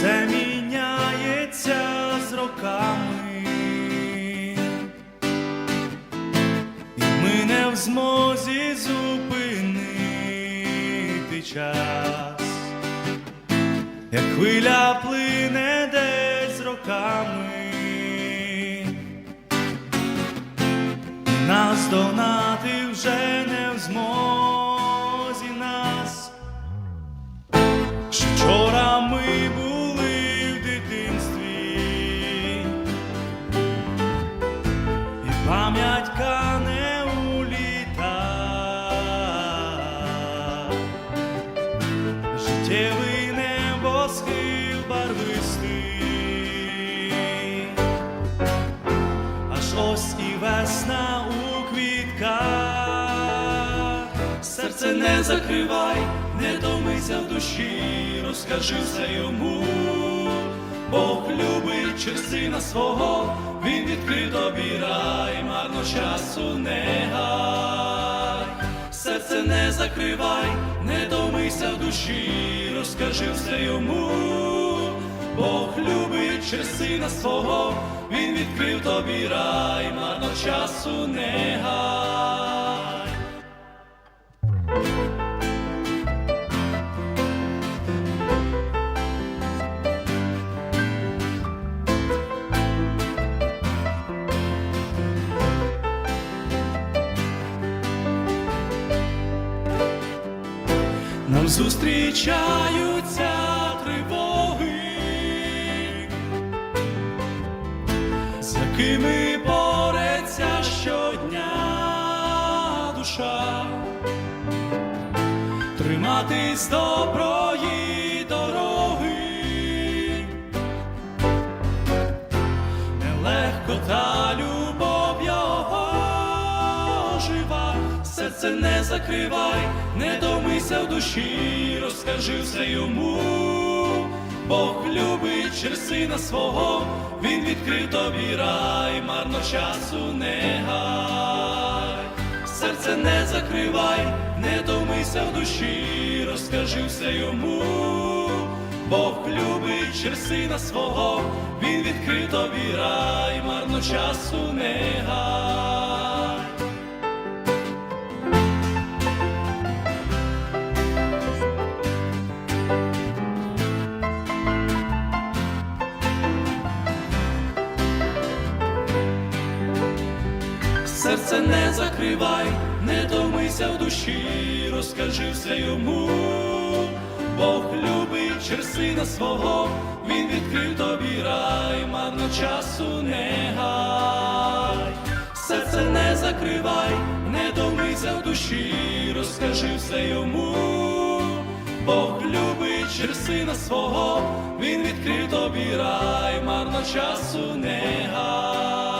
все міняється з роками, і ми не в змозі зупинити час, як хвиля плине десь роками. Нас донати вже не в змозі нас. Що Вчора ми і пам'ять кане у літа. Життєвий небосхил барвистий, аж ось і весна у квітках. Серце не закривай, не домися в душі, розкажи все йому. Бог любить сина свого, він відкрив тобі часу не гай. Серце не закривай, не домися в душі, розкажи все йому. Бог любить через сина свого, він відкрив тобі рай, марно часу не гай. Зустрічаються тривоги, з якими бореться щодня душа, триматись доброї серце не закривай, не домися в душі, розкажи все йому. Бог любить через сина свого, він відкрив тобі рай, марно часу не гай. Серце не закривай, не домися в душі, розкажи все йому. Бог любить через сина свого, він відкрив тобі рай, марно часу не гай. Серце не закривай, не домися в душі, розкажи все йому. Бог любить через сина свого, він відкрив тобі рай, марно часу не гай. Серце не закривай, не домися в душі, розкажи все йому. Бог любить сина свого, він відкрив тобі рай, марно часу не гай.